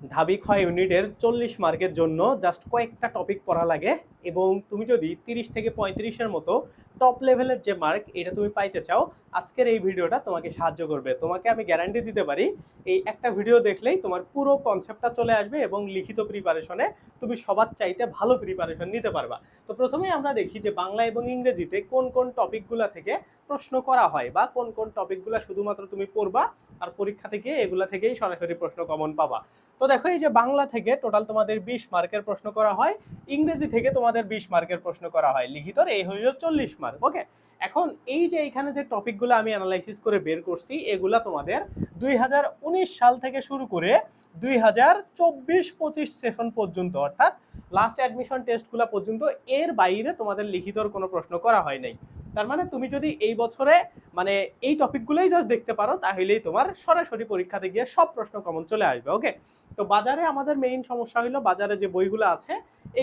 ঢাবি ক্ষয় ইউনিটের চল্লিশ মার্কের জন্য জাস্ট কয়েকটা টপিক পড়া লাগে এবং তুমি যদি তিরিশ থেকে পঁয়ত্রিশের মতো টপ লেভেলের যে মার্ক এটা তুমি পাইতে চাও, আজকের এই ভিডিওটা তোমাকে সাহায্য করবে। তোমাকে আমি গ্যারান্টি দিতে পারি, এই একটা ভিডিও দেখলেই তোমার পুরো কনসেপ্টটা চলে আসবে এবং লিখিত প্রিপারেশনে তুমি সবার চাইতে ভালো প্রিপারেশন নিতে পারবা। তো প্রথমেই আমরা দেখি যে বাংলা এবং ইংরেজিতে কোন কোন টপিকগুলো থেকে প্রশ্ন করা হয় বা কোন কোন টপিকগুলো শুধুমাত্র তুমি পড়বা আর পরীক্ষা থেকে এগুলা থেকেই সরাসরি প্রশ্ন কমন পাবা। তো দেখো, এই যে বাংলা থেকে টোটাল তোমাদের বিশ মার্কের প্রশ্ন করা হয়, ইংরেজি থেকে তোমাদের বিশ মার্কের প্রশ্ন করা হয় লিখিতর এই হইল চল্লিশ মার্ক ওকে এখন এই যে এখানে যে টপিকগুলো আমি অ্যানালাইসিস করে বের করছি, এগুলা তোমাদের দুই হাজার উনিশ সাল থেকে শুরু করে দুই হাজার চব্বিশ পঁচিশ সেশন পর্যন্ত, অর্থাৎ লাস্ট অ্যাডমিশন টেস্টগুলো পর্যন্ত, এর বাইরে তোমাদের লিখিতর কোনো প্রশ্ন করা হয় নাই। তার মানে তুমি যদি এই বছরে মানে এই টপিকগুলোই জাস্ট দেখতে পারো, তাহলেই তোমার সরাসরি পরীক্ষাতে গিয়ে সব প্রশ্ন কমন চলে আসবে ওকে তো বাজারে আমাদের মেইন সমস্যা হলো বাজারে যে বইগুলো আছে,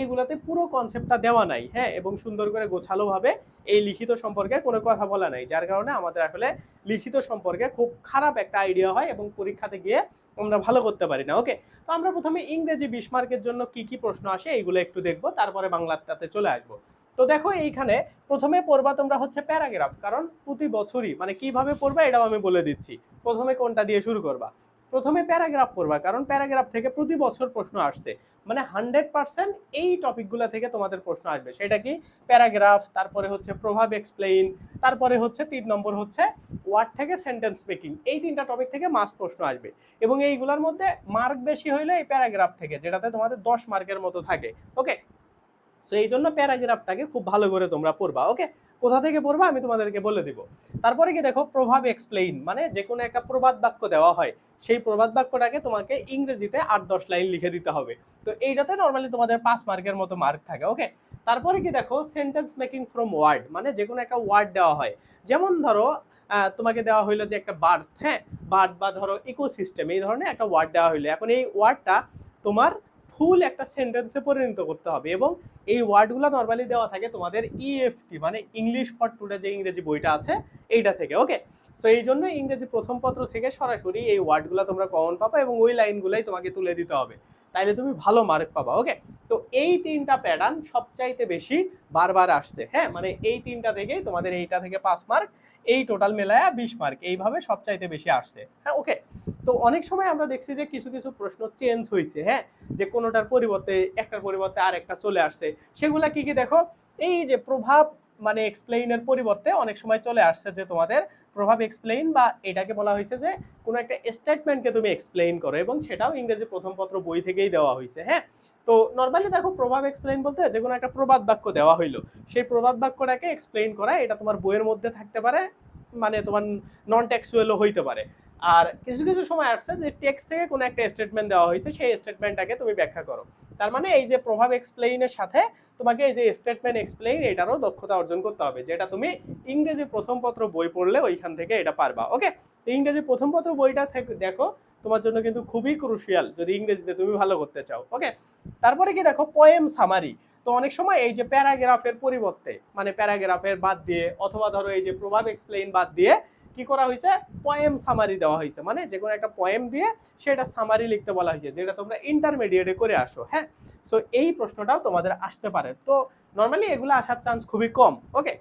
এইগুলাতে পুরো কনসেপ্টটা দেওয়া নাই হ্যাঁ? এবং সুন্দর করে গোছালোভাবে এই লিখিত সম্পর্কে কোনো কথা বলা নাই, যার কারণে আমাদের আসলে লিখিত সম্পর্কে খুব খারাপ একটা আইডিয়া হয় এবং পরীক্ষাতে গিয়ে আমরা ভালো করতে পারি না ওকে তো আমরা প্রথমে ইংরেজি বিশ মার্কের জন্য কি কি প্রশ্ন আসে, এইগুলো একটু দেখব, তারপরে বাংলাটাতে চলে আসব। তো দেখো এইখানে প্রথমে পড়বা তোমরা হচ্ছে প্যারাগ্রাফ, কারণ প্রতি বছরই মানে কীভাবে পড়বা এটাও আমি বলে দিচ্ছি। প্রথমে কোনটা দিয়ে শুরু করবা? প্রথমে প্যারাগ্রাফ পড়বা, কারণ প্যারাগ্রাফ থেকে প্রতি বছর প্রশ্ন আসছে। মানে হান্ড্রেড পার্সেন্ট এই টপিকগুলো থেকে তোমাদের প্রশ্ন আসবে। সেটা কি? প্যারাগ্রাফ, তারপরে হচ্ছে প্রভাব এক্সপ্লেইন, তারপরে হচ্ছে তিন নম্বর হচ্ছে ওয়ার্ড থেকে সেন্টেন্স মেকিং। এই তিনটা টপিক থেকে মাস প্রশ্ন আসবে। এবং এইগুলোর মধ্যে মার্ক বেশি হইলে এই প্যারাগ্রাফ থেকে, যেটাতে তোমাদের দশ মার্কের মতো থাকে। ওকে? সো এই জন্য প্যারাগ্রাফটাকে খুব ভালো করে তোমরা পড়বা ওকে কোথা থেকে পড়বা আমি তোমাদেরকে বলে দিব। তারপরে কি দেখো, প্রভাব এক্সপ্লেইন মানে যে কোনো একটা প্রবাদ বাক্য দেওয়া হয়, সেই প্রবাদ বাক্যটাকে তোমাকে ইংরেজিতে আট দশ লাইন লিখে দিতে হবে। তো এইটাতে নর্মালি তোমাদের পাঁচ মার্কের মতো মার্ক থাকে ওকে তারপরে কি দেখো সেন্টেন্স মেকিং ফ্রম ওয়ার্ড মানে যে কোনো একটা ওয়ার্ড দেওয়া হয়। যেমন ধরো তোমাকে দেওয়া হইল যে একটা বার্ড হ্যাঁ? বার্ড বা ধরো ইকোসিস্টেম এই ধরনের একটা ওয়ার্ড দেওয়া হইল। এখন এই ওয়ার্ডটা তোমার ফুল একটা সেন্টেন্সে পরিণত করতে হবে এবং এই ওয়ার্ডগুলো নর্মালি দেওয়া থাকে তোমাদের ইএফটি মানে ইংলিশ ফর টুডে যে ইংরেজি বইটা আছে, এইটা থেকে ওকে সো এই জন্য ইংরেজি প্রথম পত্র থেকে সরাসরি এই ওয়ার্ডগুলো তোমরা কমন পাবা এবং ওই লাইনগুলাই তোমাকে তুলে দিতে হবে। তাইলে তুমি ভালো মার্ক পাবা ওকে তো এই তিনটা প্যাটার্ন সবচাইতে বেশি বারবার আসছে হ্যাঁ? মানে এই তিনটা থেকেই তোমাদের এইটা থেকে পাঁচ মার্ক এই টোটাল মেলায়া বিশ মার্ক এইভাবে সবচাইতে বেশি আসছে হ্যাঁ? ওকে তো অনেক সময় আমরা দেখছি যে কিছু কিছু প্রশ্ন চেঞ্জ হয়েছে হ্যাঁ? যে কোনোটার পরিবর্তে একটার পরিবর্তে আর একটা চলে আসছে। সেগুলা কি কি দেখো? এই যে প্রভাব মানে এক্সপ্লেইনের পরিবর্তে অনেক সময় চলে আসছে যে তোমাদের প্রভাব এক্সপ্লেইন বা এটাকে বলা হয়েছে যে কোনো একটা স্টেটমেন্টকে তুমি এক্সপ্লেইন করো এবং সেটাও ইংরেজি প্রথম পত্র বই থেকেই দেওয়া হয়েছে হ্যাঁ? তো নর্মালি দেখো প্রভাব এক্সপ্লেইন বলতে যে কোনো একটা প্রবাদ বাক্য দেওয়া হইল। সেই প্রবাদ বাক্যটাকে এক্সপ্লেইন করা এটা তোমার বইয়ের মধ্যে থাকতে পারে মানে তোমার নন টেক্সুয়ালও হইতে পারে। আর কিছু কিছু সময় আসছে যে টেক্সট থেকে কোনো একটা স্টেটমেন্ট দেওয়া হয়েছে, সেই স্টেটমেন্টটাকে তুমি ব্যাখ্যা করো। তার মানে এই যে প্রভাব এক্সপ্লেইনের সাথে তোমাকে এই যে স্টেটমেন্ট এক্সপ্লেইন এটারও দক্ষতা অর্জন করতে হবে, যেটা তুমি ইংরেজি প্রথম পত্র বই পড়লে ওইখান থেকে এটা পারবা ওকে তো ইংরেজি প্রথম পত্র বইটা থেকে দেখো, তোমার জন্য কিন্তু খুবই ক্রুশিয়াল যদি ইংরেজিতে তুমি ভালো করতে চাও ওকে তারপরে কি দেখো পয়েম সামারি তো অনেক সময় এই যে প্যারাগ্রাফের পরিবর্তে মানে প্যারাগ্রাফের বাদ দিয়ে, অথবা ধরো এই যে প্রভাব এক্সপ্লেইন বাদ দিয়ে কি করা হয়েছে? পয়েম সামারি দেওয়া হয়েছে। মানে যে কোনো একটা পয়েম দিয়ে সেটা সামারি লিখতে বলা হয়েছে, যেটা তোমরা ইন্টারমিডিয়েটে করে আসো হ্যাঁ? সো এই প্রশ্নটাও তোমাদের আসতে পারে। তো নর্মালি এগুলো আসার চান্স খুবই কম ওকে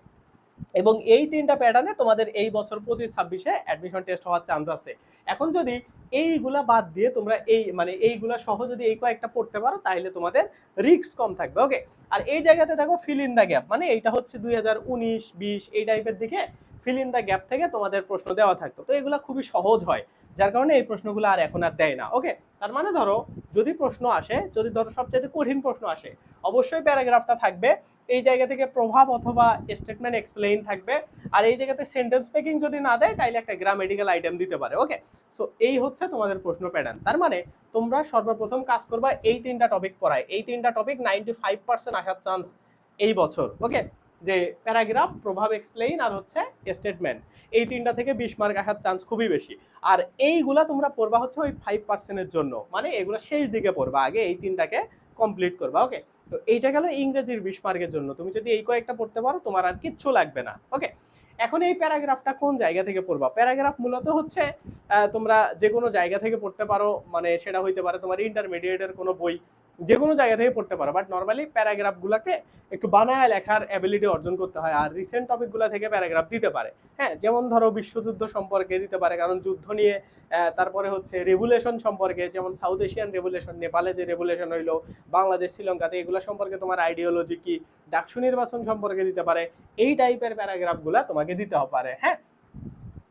এবং এই তিনটা প্যাটার্নে তোমাদের এই বছর পঁচিশ, ছাব্বিশে অ্যাডমিশন টেস্ট হওয়ার চান্স আছে। এখন যদি এইগুলা বাদ দিয়ে তোমরা এই মানে এইগুলা সহ যদি এই কয়েকটা পড়তে পারো তাহলে তোমাদের রিস্ক কম থাকবে ওকে আর এই জায়গাতে দেখো ফিল ইন দ্য গ্যাপ মানে এইটা হচ্ছে দুই হাজার উনিশ, বিশ, এই টাইপের দিকে ফিল ইন দ্য গ্যাপ থেকে তোমাদের প্রশ্ন দেওয়া থাকতো। তো এগুলো খুবই সহজ হয়, যার কারণে এই প্রশ্নগুলো আর এখন আর দেয় না। ওকে তার মানে ধরো, যদি প্রশ্ন আসে, যদি ধরো সবচেয়ে কঠিন প্রশ্ন আসে, অবশ্যই প্যারাগ্রাফটা থাকবে, এই জায়গা থেকে প্রভাব অথবা স্টেটমেন্ট এক্সপ্লেইন থাকবে, আর এই জায়গাতে সেন্টেন্স মেকিং যদি না দেয় তাহলে একটা গ্রামেটিক্যাল আইটেম দিতে পারে। ওকে সো এই হচ্ছে তোমাদের প্রশ্ন প্যাটার্ন তার মানে তোমরা সর্বপ্রথম কাজ করবা এই তিনটা টপিক পড়ায়। এই তিনটা টপিক নাইনটি ফাইভ পার্সেন্ট আসার চান্স এই বছর। ওকে যে প্যারাগ্রাফ, প্রভাব এক্সপ্লেইন আর হচ্ছে স্টেটমেন্ট এই তিনটা থেকে বিশ মার্ক আসার চান্স খুবই বেশি। আর এইগুলা তোমরা পড়বা হচ্ছে ওই ফাইভ পার্সেন্টের জন্য। মানে এগুলো শেষ দিকে পড়বা, আগে এই তিনটাকে কমপ্লিট করবা ওকে তো এইটা গেল ইংরেজির বিশ মার্কের জন্য। তুমি যদি এই কয়েকটা পড়তে পারো, তোমার আর কিচ্ছু লাগবে না ওকে এখন এই প্যারাগ্রাফটা কোন জায়গা থেকে পড়বা? প্যারাগ্রাফ মূলত হচ্ছে তোমরা যে কোনো জায়গা থেকে পড়তে পারো মানে সেটা হইতে পারে তোমার ইন্টারমিডিয়েটের কোনো বই যে কোনো জায়গা থেকে পড়তে পারো। বাট নর্মালি প্যারাগ্রাফগুলোকে একটু বানায় লেখার অ্যাবিলিটি অর্জন করতে হয় আর রিসেন্ট টপিকগুলো থেকে প্যারাগ্রাফ দিতে পারে। হ্যাঁ যেমন ধরো বিশ্বযুদ্ধ সম্পর্কে দিতে পারে, কারণ যুদ্ধ নিয়ে তারপরে হচ্ছে রেগুলেশন সম্পর্কে, যেমন সাউথ এশিয়ান রেগুলেশন নেপালে যে রেগুলেশন হইল বাংলাদেশ শ্রীলঙ্কাতে এগুলো সম্পর্কে তোমার আইডিওলজি কি, ডাকসু নির্বাচন সম্পর্কে দিতে পারে, এই টাইপের প্যারাগ্রাফগুলা তোমাকে দিতে পারে। হ্যাঁ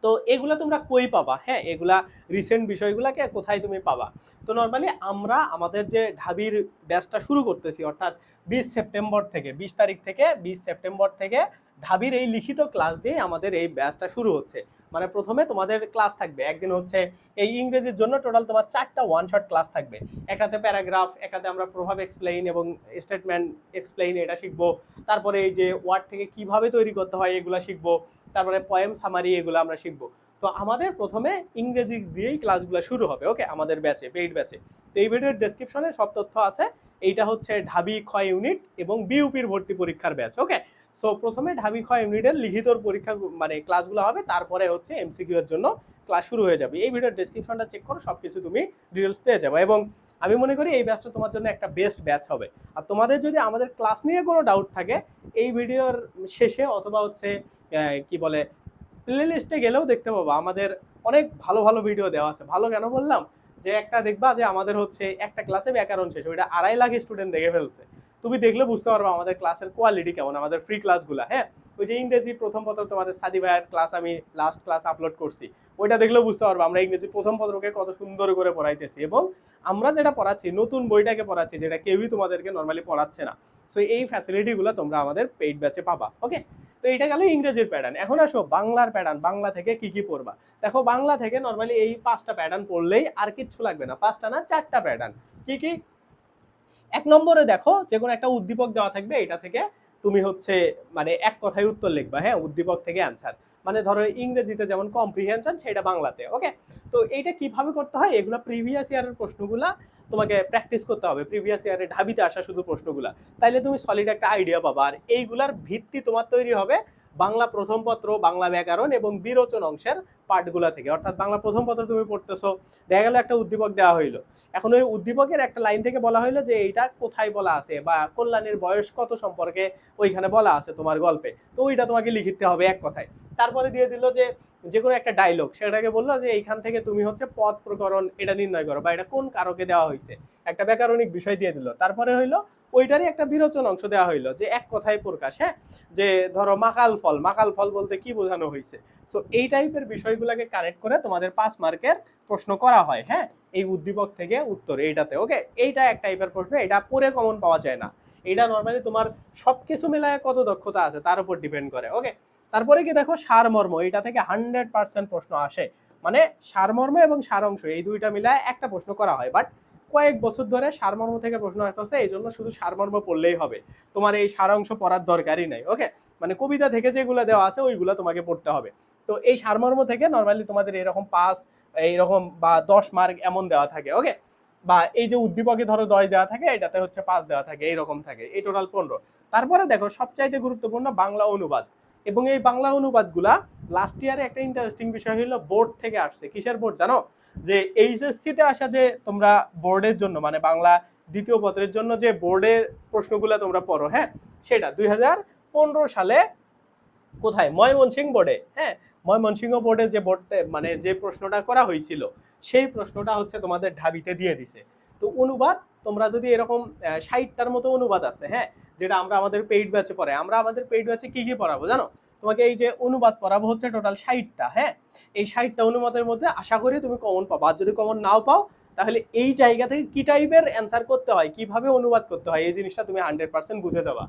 তো এগুলো তোমরা কই পাবা? হ্যাঁ এগুলা রিসেন্ট বিষয়গুলাকে কোথায় তুমি পাবা? তো নর্মালি আমরা আমাদের যে ঢাবির ব্যাচটা শুরু করতেছি, অর্থাৎ বিশ সেপ্টেম্বর থেকে, বিশ তারিখ থেকে, বিশ সেপ্টেম্বর থেকে ঢাবির এই লিখিত ক্লাস দিয়ে আমাদের এই ব্যাচটা শুরু হচ্ছে। মানে প্রথমে তোমাদের ক্লাস থাকবে, একদিন হচ্ছে এই ইংরেজির জন্য টোটাল তোমার চারটা ওয়ান শট ক্লাস থাকবে। একটাতে প্যারাগ্রাফ একটাতে আমরা প্রভাব এক্সপ্লেইন এবং স্টেটমেন্ট এক্সপ্লেইন এটা শিখব। তারপরে এই যে ওয়ার্ড থেকে কীভাবে তৈরি করতে হয় এগুলো শিখব। তারপরে পয়েম সামারি এগুলো আমরা শিখব। তো আমাদের প্রথমে ইংরেজি দিয়েই ক্লাসগুলো শুরু হবে ওকে আমাদের ব্যাচে পেইড ব্যাচে তো এই ভিডিওর ডেসক্রিপশনে সব তথ্য আছে। এইটা হচ্ছে ঢাবি ক্ষয় ইউনিট এবং বিউপির ভর্তি পরীক্ষার ব্যাচ ওকে সো প্রথমে ঢাবি ক্ষয় ইউনিটের লিখিত পরীক্ষা মানে ক্লাসগুলো হবে, তারপরে হচ্ছে এমসিকিউ এর জন্য ক্লাস শুরু হয়ে যাবে। এই ভিডিওর ডেসক্রিপশনটা চেক করো সব কিছু তুমি ডিটেলস পেয়ে যাবে। এবং আমি মনে করি এই ব্যাচটা তোমার জন্য একটা বেস্ট ব্যাচ হবে। আর তোমাদের যদি আমাদের ক্লাস নিয়ে কোনো ডাউট থাকে, এই ভিডিওর শেষে অথবা হচ্ছে কি বলে প্লে লিস্টে গেলেও দেখতে পাবো, আমাদের অনেক ভালো ভালো ভিডিও দেওয়া আছে। ভালো কেন বললাম? যে একটা দেখবা যে আমাদের হচ্ছে একটা ক্লাসে ব্যাকরণ শেষ, ওইটা আড়াই লাখ স্টুডেন্ট দেখে ফেলছে। তুমি দেখলে বুঝতে পারবে আমাদের ক্লাসের কোয়ালিটি কেমন, আমাদের ফ্রি ক্লাসগুলো হ্যাঁ? ওই যে ইংরেজি প্রথম পত্র তোমাদের সাদি ভাইয়ের ক্লাস আমি লাস্ট ক্লাস আপলোড করছি, ওইটা দেখলেও বুঝতে পারব আমরা ইংরেজি প্রথম পত্রকে কত সুন্দর করে পড়াইতেছি এবং আমরা যেটা পড়াচ্ছি, নতুন বইটাকে পড়াচ্ছি যেটা কেউই তোমাদেরকে নর্মালি পড়াচ্ছে না। সো এই ফ্যাসিলিটিগুলো তোমরা আমাদের পেইড ব্যাচে পাবা ওকে তো এটা গেল ইংরেজির প্যাটার্ন এখন আসো বাংলার প্যাটার্ন বাংলা থেকে কি কি পড়বা? দেখো বাংলা থেকে নর্মালি এই পাঁচটা প্যাটার্ন পড়লেই আর কিচ্ছু লাগবে না, পাঁচটা না চারটা প্যাটার্ন কি কি? এক নম্বরে দেখো যে কোনো একটা উদ্দীপক দেওয়া থাকবে, এটা থেকে তুমি হচ্ছে মানে এক কথায় উত্তর লিখবা হ্যাঁ? উদ্দীপক থেকে অ্যান্সার মানে ধরো ইংরেজিতে যেমন কম্প্রিহেনশন সেটা বাংলাতে ওকে তো এইটা কীভাবে করতে হয়? এগুলো প্রিভিয়াস ইয়ারের প্রশ্নগুলা তোমাকে প্র্যাকটিস করতে হবে। প্রিভিয়াস ইয়ারে ঢাবিতে আসা শুধু প্রশ্নগুলা। তাইলে তুমি সলিড একটা আইডিয়া পাবা। আর এইগুলার ভিত্তি তোমার তৈরি হবে বাংলা প্রথম পত্র, বাংলা ব্যাকরণ এবং বিরোচন অংশের পাঠগুলা থেকে। অর্থাৎ বাংলা প্রথম পত্র তুমি পড়তেছো, দেখা গেল একটা উদ্দীপক দেওয়া হইল। এখন ওই উদ্দীপকের একটা লাইন থেকে বলা হইল যে এইটা কোথায় বলা আছে বা কল্যাণীর বয়স কত সম্পর্কে ওইখানে বলা আছে তোমার গল্পে। তো ওইটা তোমাকে লিখিতে হবে এক কথায়। তারপরে দিয়ে দিল যে যে কোনো একটা ডায়লগ সেটাকে বলল যে এইখান থেকে তুমি হচ্ছে পদ প্রকরণ এটা নির্ণয় করো বা এটা কোন কারকে দেওয়া হয়েছে, একটা ব্যাকরণিক বিষয় দিয়ে দিল। তারপরে হইল ওইটারই একটা বিরোচন অংশ দেওয়া হইল যে এক কথায় প্রকাশ হ্যাঁ? যে ধরো মাকাল ফল মাকাল ফল বলতে কি বোঝানো হয়েছে সো এই টাইপের বিষয়গুলোকে কানেক্ট করে তোমাদের পাঁচ মার্কের প্রশ্ন করা হয় হ্যাঁ? এই উদ্দীপক থেকে উত্তর এইটাতে ওকে এইটা এক টাইপের প্রশ্ন, এটা পরে কমন পাওয়া যায় না। এটা নর্মালি তোমার সবকিছু মিলায় কত দক্ষতা আছে তার উপর ডিপেন্ড করে ওকে তারপরে কি দেখো সারমর্ম, এটা থেকে হান্ড্রেড পার্সেন্ট প্রশ্ন আসে। মানে সারমর্ম এবং সারাংশ, এই দুইটা মিলায় একটা প্রশ্ন করা হয়। বাট কয়েক বছর ধরে সারমর্ম থেকে প্রশ্ন আসতেছে, এই জন্য শুধু সারমর্ম পড়লেই হবে। তোমার এই সারাংশ পড়ার দরকারই নাই ওকে মানে কবিতা থেকে যেগুলো দেওয়া আছে, ওইগুলো তোমাকে পড়তে হবে। তো এই সারমর্ম থেকে নর্মালি তোমাদের এরকম পাস এইরকম বা দশ মার্ক এমন দেওয়া থাকে ওকে বা এই যে উদ্দীপকে ধরো দশ দেওয়া থাকে, এটাতে হচ্ছে পাঁচ দেওয়া থাকে, এইরকম থাকে, এই টোটাল পনেরো। তারপরে দেখো সবচাইতে গুরুত্বপূর্ণ বাংলা অনুবাদ। এবং এই বাংলা অনুবাদগুলা লাস্ট ইয়ারে একটা ইন্টারেস্টিং বিষয় হলো বোর্ড থেকে আসছে। কিসের বোর্ড জানো? যে এইচএসসি তে আসা যে তোমরা বোর্ডের জন্য মানে বাংলা দ্বিতীয় পত্রের জন্য যে বোর্ডের প্রশ্নগুলো তোমরা পড়ো হ্যাঁ? সেটা দুই হাজার পনেরো সালে কোথায়? ময়মনসিংহ বোর্ডে হ্যাঁ? ময়মনসিংহ বোর্ডে যে বোর্ডে মানে যে প্রশ্নটা করা হয়েছিল, সেই প্রশ্নটা হচ্ছে তোমাদের ঢাবিতে দিয়ে দিছে। তো অনুবাদ, তোমরা যদি এরকম ষাটটার মতো অনুবাদ আছে হ্যাঁ যেটা আমরা আমাদের পেইড ব্যাচে পড়াই, আমরা আমাদের পেইড ব্যাচে কি কি পড়াবো জানো? তোমাকে এই যে অনুবাদ পড়াবো হচ্ছে টোটাল ষাটটা হ্যাঁ? এই ষাটটা অনুবাদের মধ্যে আশা করি তুমি কমন পাবো। আর যদি কমন নাও পাও, তাহলে এই জায়গা থেকে কি টাইপের অ্যান্সার করতে হয়, কীভাবে অনুবাদ করতে হয়, এই জিনিসটা তুমি হান্ড্রেড পার্সেন্ট বুঝে দেবা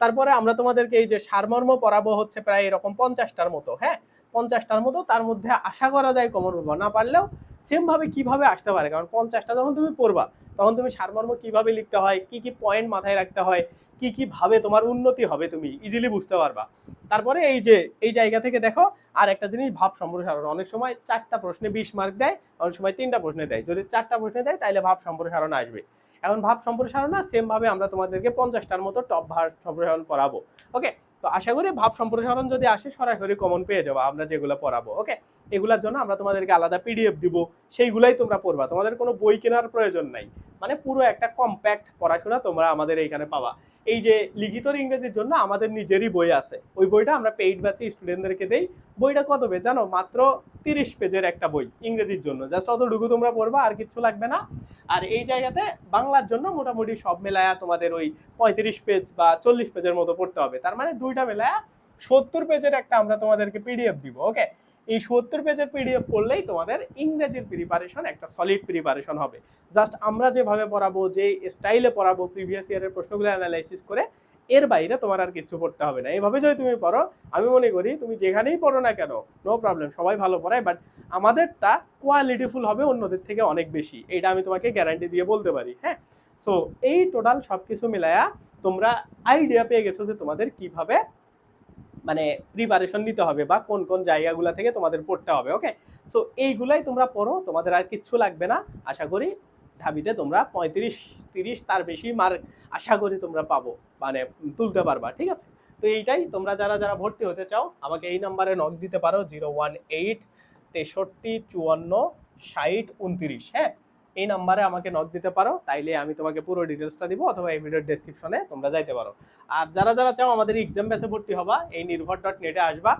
তারপরে আমরা তোমাদেরকে এই যে সারমর্ম পড়াবো হচ্ছে প্রায় এরকম পঞ্চাশটার মতো হ্যাঁ? পঞ্চাশটার মতো, তার মধ্যে আশা করা যায় কমন পাবো না পারলেও সেম ভাবে কীভাবে আসতে পারে? কারণ পঞ্চাশটা যখন তুমি পড়বা, তখন তুমি সারমর্ম কীভাবে লিখতে হয়, কি কি পয়েন্ট মাথায় রাখতে হয়, কি কি ভাবে তোমার উন্নতি হবে তুমি ইজিলি বুঝতে পারবা। তারপরে এই যে, এই জায়গা থেকে দেখো, আর একটা জিনিস ভাব সম্প্রসারণ অনেক সময় চারটা প্রশ্নে বিশ মার্ক দেয়, অনেক সময় তিনটা প্রশ্নে দেয়। যদি চারটা প্রশ্নে দেয় তাহলে ভাব সম্প্রসারণ আসবে। এখন ভাব সম্প্রসারণ না সেম ভাবে আমরা তোমাদেরকে পঞ্চাশটার মতো টপ ভাব সম্প্রসারণ করাবো। ওকে তো আশা করি ভাব সম্প্রসারণ যদি আসে, সরাসরি কমন পেয়ে যাব। আমরা যেগুলো পড়াবো ওকে এগুলোর জন্য আমরা তোমাদেরকে আলাদা পিডিএফ দিব, সেইগুলাই তোমরা পড়বা। তোমাদের কোনো বই কেনার প্রয়োজন নাই। মানে পুরো একটা কম্প্যাক্ট পড়াশোনা তোমরা আমাদের এইখানে পাবা। এই যে লিখিত ইংরেজির জন্য আমাদের নিজেরই বই আছে। ওই বইটা আমরা পেইড ব্যাচে স্টুডেন্টদেরকে দেই। বইটা কত পেজ জানো, মাত্র তিরিশ পেজের একটা বই ইংরেজির জন্য। জাস্ট অতটুকু তোমরা পড়বা, আর কিচ্ছু লাগবে না। আর এই জায়গাতে বাংলার জন্য মোটামুটি সব মেলায়া তোমাদের ওই পঁয়ত্রিশ পেজ বা চল্লিশ পেজের মতো পড়তে হবে। তার মানে দুইটা মেলায়া সত্তর পেজের একটা আমরা তোমাদেরকে পিডিএফ দিব ওকে এই সত্তর পেজের পিডিএফ পড়লেই তোমাদের ইংরেজির প্রিপারেশন একটা সলিড প্রিপারেশন হবে। জাস্ট আমরা যেভাবে পড়াবো, যে স্টাইলে পড়াবো প্রিভিয়াস ইয়ারের প্রশ্নগুলো অ্যানালাইসিস করে, এর বাইরে তোমার আর কিছু পড়তে হবে না। এইভাবে যদি তুমি পড়ো, আমি মনে করি তুমি যেখানেই পড়ো না কেন নো প্রবলেম সবাই ভালো পড়ায় বাট আমাদেরটা কোয়ালিটিফুল হবে অন্যদের থেকে অনেক বেশি। এটা আমি তোমাকে গ্যারান্টি দিয়ে বলতে পারি হ্যাঁ? সো এই টোটাল সব কিছু মিলায়া তোমরা আইডিয়া পেয়ে গেছো যে তোমাদের কীভাবে মানে প্রিপারেশন নিতে হবে বা কোন কোন জায়গাগুলো থেকে তোমাদের পড়তে হবে ওকে সো এইগুলাই তোমরা পড়ো, তোমাদের আর কিচ্ছু লাগবে না। আশা করি ঢাবিতে তোমরা পঁয়ত্রিশ, তিরিশ তার বেশি মার্ক আশা করি তোমরা পাবো মানে তুলতে পারবা, ঠিক আছে? তো এইটাই, তোমরা যারা যারা ভর্তি হতে চাও, আমাকে এই নাম্বারে নক দিতে পারো জিরো ওয়ান এইট তেষট্টি চুয়ান্ন ষাট উনত্রিশ হ্যাঁ? এই নাম্বারে আমাকে নক দিতে পারো, তাইলে আমি তোমাকে পুরো ডিটেলসটা দিব অথবা এই ভিডিওর ডেসক্রিপশনে তোমরা যাইতে পারো। আর যারা যারা চাও আমাদের এক্সাম ব্যাচে ভর্তি হবা, এই নির্ভর ডট নেটে আসবা,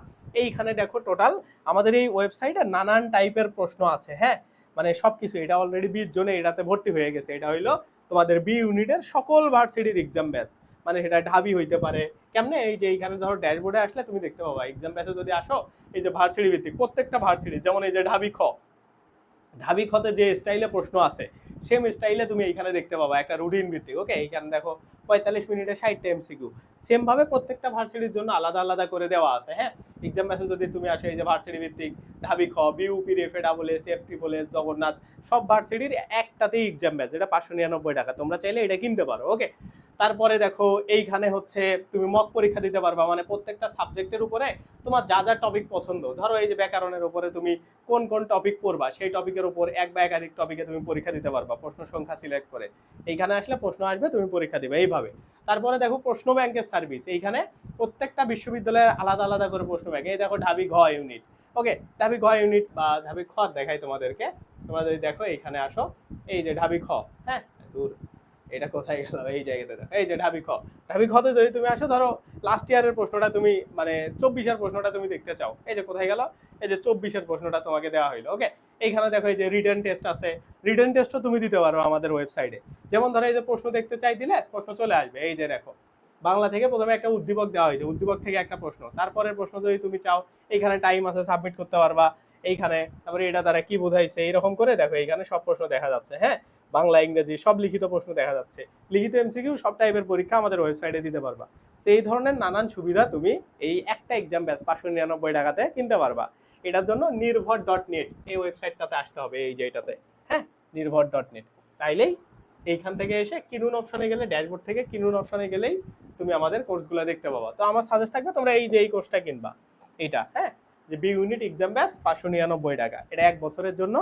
এইখানে দেখো টোটাল আমাদের এই ওয়েবসাইটে নানান টাইপের প্রশ্ন আছে হ্যাঁ? মানে সব কিছু এটা অলরেডি বিশ জনে এটাতে ভর্তি হয়ে গেছে, এটা হইল তোমাদের বি ইউনিটের সকল ভার্সিটির এক্সাম ব্যাচ মানে সেটা ঢাবি হইতে পারে। কেমনে? এই যে এইখানে ধরো ড্যাশবোর্ডে আসলে তুমি দেখতে পাবা এক্সাম ব্যাচে যদি আসো, এই যে ভার্সিটি ভিত্তিক প্রত্যেকটা ভার্সিটি যেমন এই যে ঢাবি খ ঢাবি খতে যে স্টাইলে প্রশ্ন আছে সেম স্টাইলে তুমি এইখানে দেখতে পাবা একটা রুটিন ভিত্তিক ওকে এইখানে দেখো পঁয়তাল্লিশ মিনিটে ষাটটা এমসিকিউ সেম ভাবে প্রত্যেকটা ভার্সিটির জন্য আলাদা আলাদা করে দেওয়া আছে হ্যাঁ? এক্সাম ব্যাচে যদি তুমি আসো, এই যে ভার্সিটি ভিত্তিক, ঢাবি খ বিউপি রেফে ডাবল এস এফটি বলে জগন্নাথ, সব ভার্সিটির একটাতেই এক্সাম ব্যাচ এটা পাঁচশো নিরানব্বই টাকা। তোমরা চাইলে এটা কিনতে পারো ওকে তারপরে দেখো, এইখানে হচ্ছে তুমি মক পরীক্ষা দিতে পারবা মানে প্রত্যেকটা সাবজেক্টের উপরে তোমার যা যা টপিক পছন্দ। ধরো এই যে ব্যাকরণের উপরে তুমি কোন কোন টপিক পড়বা, সেই টপিকের উপর এক বা একাধিক টপিকে তুমি পরীক্ষা দিতে পারবা, প্রশ্ন সংখ্যা সিলেক্ট করে। এইখানে আসলে প্রশ্ন আসবে, তুমি পরীক্ষা দিবে, এইভাবে। তারপরে দেখো প্রশ্ন ব্যাংকের সার্ভিস। এইখানে প্রত্যেকটা বিশ্ববিদ্যালয়ের আলাদা আলাদা করে প্রশ্ন ব্যাংক। এই দেখো ঢাবি ঘ ইউনিট। ওকে, ঢাবি ঘ ইউনিট বা ঢাবি খ দেখাই তোমাদেরকে। তোমরা যদি দেখো এইখানে আসো, এই যে ঢাবি খ হ্যাঁ? দূর। এটা কোথায় গেল এই জায়গাতে দেখো এই যে ঢাবি খ। ঢাবি খতে যদি তুমি আসো, ধরো লাস্ট ইয়ারের প্রশ্নটা তুমি মানে চব্বিশের প্রশ্নটা তুমি দেখতে চাও। এই যে কোথায় গেল? এই যে চব্বিশের প্রশ্নটা তোমাকে দেওয়া হইল ওকে এইখানে দেখো এই যে রিটার্ন টেস্ট আছে। রিটার্ন টেস্টও তুমি দিতে পারো আমাদের ওয়েবসাইটে যেমন ধরো এই যে প্রশ্ন দেখতে চাই দিলে, প্রশ্ন চলে আসবে। এই যে দেখো, বাংলা থেকে প্রথমে একটা উদ্দীপক দেওয়া হয়েছে। উদ্দীপক থেকে একটা প্রশ্ন। তারপরের প্রশ্ন যদি তুমি চাও, এইখানে টাইম আছে সাবমিট করতে পারবা। এইখানে, তারপরে এটা দ্বারা কি বোঝাইছে? এইরকম করে দেখো, এইখানে সব প্রশ্ন দেখা যাচ্ছে হ্যাঁ? বাংলা, ইংরেজি সব লিখিত প্রশ্ন দেখা যাচ্ছে। লিখিত এমসিকিউ সব টাইপের পরীক্ষা আমাদের ওয়েবসাইটে দিতে পারবা। তো এই ধরনের নানান সুবিধা তুমি এই একটা এক্সাম ব্যাচ পাঁচশো নিরানব্বই টাকাতে কিনতে পারবা। এটার জন্য নির্ভর ডট নেট এই ওয়েবসাইটটাতে আসতে হবে, এই যে এটাতে। হ্যাঁ? নির্ভর ডট নেট তাইলেই এইখান থেকে এসে কিনুন অপশনে গেলে ড্যাশবোর্ড থেকে কিনুন অপশনে গেলেই তুমি আমাদের কোর্সগুলো দেখতে পাবা। তো আমার সাজেস্ট থাকবে তোমরা এই যে এই কোর্সটা কিনবা। এইটা হ্যাঁ? যে বি ইউনিট এক্সাম ব্যাচ পাঁচশো নিরানব্বই টাকা। এটা এক বছরের জন্য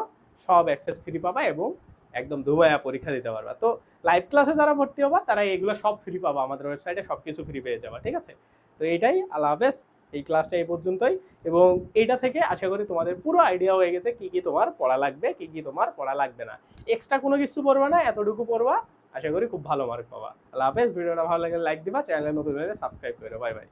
সব অ্যাক্সেস ফ্রি পাবা এবং একদম ধুমায়া পরীক্ষা দিতে পারবা। তো লাইভ ক্লাসে যারা ভর্তি হবা, তারা এগুলো সব ফ্রি পাবা। আমাদের ওয়েবসাইটে সব কিছু ফ্রি পেয়ে যাবা, ঠিক আছে? তো এইটাই, আল্লাহ হাফেজ। এই ক্লাসটা এই পর্যন্তই। এবং এইটা থেকে আশা করি তোমাদের পুরো আইডিয়া হয়ে গেছে কি কি তোমার পড়া লাগবে, কি কি তোমার পড়া লাগবে না। এক্সট্রা কোনো কিছু পড়বা না, এতটুকু পড়বা। আশা করি খুব ভালো মার্ক পাবা। আল্লাহ হাফেজ। ভিডিওটা ভালো লাগলে লাইক দিবা চ্যানেলে নতুন হলে সাবস্ক্রাইব করে বাই বাই